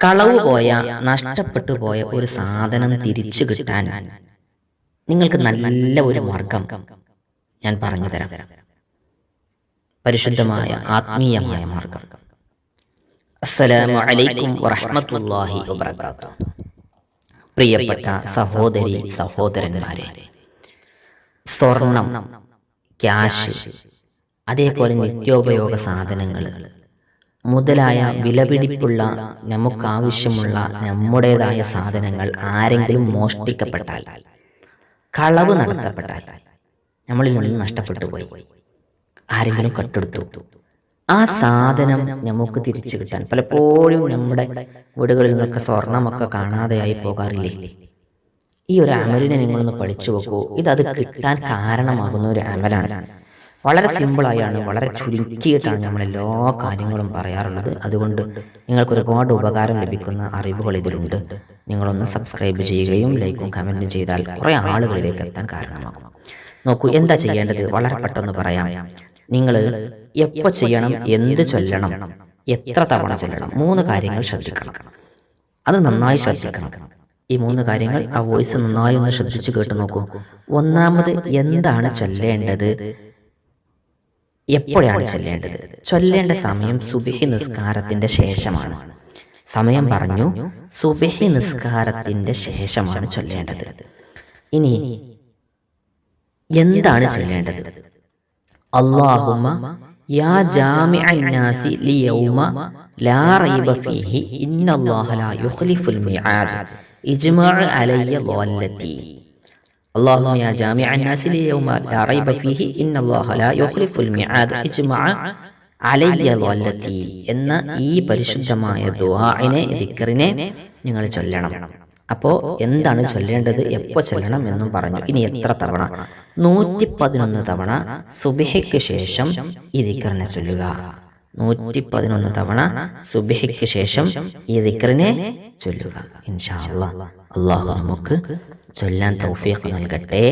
കളവ് പോയ നഷ്ടപ്പെട്ടു പോയ ഒരു സാധനം തിരിച്ചു കിട്ടാൻ നിങ്ങൾക്ക് നല്ല ഒരു മാർഗം ഞാൻ പറഞ്ഞു തരാം. പരിശുദ്ധമായ ആത്മീയമായ മാർഗം. അസ്സലാമു അലൈക്കും വറഹ്മത്തുള്ളാഹി പ്രിയപ്പെട്ട സഹോദരി സഹോദരന്മാരെ സ്വർണം ക്യാഷ് അതേപോലെ നിത്യോപയോഗ സാധനങ്ങൾ മുതലായ വിലപിടിപ്പുള്ള നമുക്കാവശ്യമുള്ള നമ്മുടേതായ സാധനങ്ങൾ ആരെങ്കിലും മോഷ്ടിക്കപ്പെട്ടാൽ കളവ് നടത്തപ്പെട്ടാൽ നമ്മളിൽ നിന്ന് നഷ്ടപ്പെട്ടു പോയി ആരെങ്കിലും കട്ടെടുത്തു. ആ സാധനം നമുക്ക് തിരിച്ചു കിട്ടാൻ പലപ്പോഴും നമ്മുടെ വീടുകളിൽ നിന്നൊക്കെ സ്വർണമൊക്കെ കാണാതെയായി പോകാറില്ലേ? ഈ ഒരു അമലിനെ നിങ്ങളൊന്ന് പഠിച്ചു വെക്കൂ. ഇത് അത് കിട്ടാൻ കാരണമാകുന്ന ഒരു അമലാണ്. വളരെ സിമ്പിളായാണ് വളരെ ചുരുക്കിയിട്ടാണ് നമ്മൾ എല്ലാ കാര്യങ്ങളും പറയാറുള്ളത്. അതുകൊണ്ട് നിങ്ങൾക്ക് ഒരുപാട് ഉപകാരം ലഭിക്കുന്ന അറിവുകൾ ഇതിലുണ്ട്. നിങ്ങളൊന്ന് സബ്സ്ക്രൈബ് ചെയ്യുകയും ലൈക്കും കമന്റും ചെയ്താൽ കുറേ ആളുകളിലേക്ക് എത്താൻ കാരണമാകും. നോക്കൂ എന്താ ചെയ്യേണ്ടത്? വളരെ പെട്ടെന്ന് പറയാം. നിങ്ങൾ എപ്പോൾ ചെയ്യണം എന്ത് ചൊല്ലണം എത്ര തവണ ചൊല്ലണം മൂന്ന് കാര്യങ്ങൾ ശ്രദ്ധിക്കണം. അത് നന്നായി ശ്രദ്ധിക്കണം. ഈ മൂന്ന് കാര്യങ്ങൾ ആ വോയിസ് നന്നായി ഒന്ന് ശ്രദ്ധിച്ചു കേട്ട് നോക്കൂ. ഒന്നാമത് എന്താണ് ചൊല്ലേണ്ടത്? എപ്പോഴാണ് ചൊല്ലേണ്ടത്? ചൊല്ലേണ്ട സമയം സുബിഹി നിസ്കാരത്തിന്റെ ശേഷമാണ്. സമയം പറഞ്ഞു സുബിഹി നിസ്കാരത്തിന്റെ ശേഷമാണ് ചൊല്ലേണ്ടത്. ഇനി എന്താണ് ചൊല്ലേണ്ടത്? അള്ളാഹുമ യാ ലിയൗമ ലാ റൈബ ഫീഹി ഇന്നല്ലാഹ ലാ യുഖ്ലിഫുൽ മിആദ്. അലയ്യ ളല്ലത്തി اللهم يا جامع الناس ليوم لا ريب فيه إن الله لا يخلف الميعاد اجمع അലയ്യ ളല്ലത്തി എന്ന ഈ പരിശുദ്ധമായ ദുആഇനെ ദിക്റിനെ നിങ്ങൾ ചൊല്ലണം അപ്പോ എന്താണ് ചൊല്ലേണ്ടത് എപ്പോ ചൊല്ലണം എന്നും പറഞ്ഞു ഇനി എത്ര തവണ നൂറ്റി പതിനൊന്ന് തവണ സുബിഹയ്ക്ക് ശേഷം ഈ ദിക്റിനെ ചൊല്ലുക നൂറ്റി പതിനൊന്ന് തവണ സുബിഹയ്ക്ക് ശേഷം ഈ ദിക്റിനെ ചൊല്ലുക ഇൻഷാ അല്ലാഹ് അള്ളാഹു നമുക്ക് ചൊല്ലാൻ തൗഫീഖ് നൽകട്ടെ.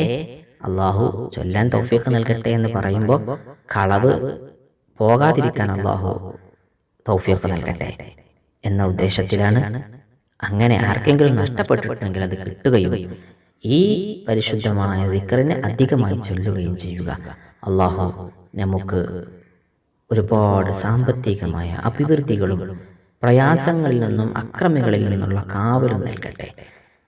അള്ളാഹു ചൊല്ലാൻ തൗഫീഖ് നൽകട്ടെ എന്ന് പറയുമ്പോൾ കളവ് പോകാതിരിക്കാൻ അള്ളാഹു തൗഫീഖ് നൽകട്ടെ എന്ന ഉദ്ദേശത്തിലാണ്. അങ്ങനെ ആർക്കെങ്കിലും നഷ്ടപ്പെട്ടിട്ടുണ്ടെങ്കിൽ അത് കിട്ടുകയും ഈ പരിശുദ്ധമായ ദിക്കറിനെ അധികമായി ചൊല്ലുകയും ചെയ്യുക. അള്ളാഹു നമുക്ക് ഒരുപാട് സാമ്പത്തികമായ അഭിവൃദ്ധികളും പ്രയാസങ്ങളിൽ നിന്നും അക്രമികളിൽ നിന്നുള്ള കാവലും നൽകട്ടെ.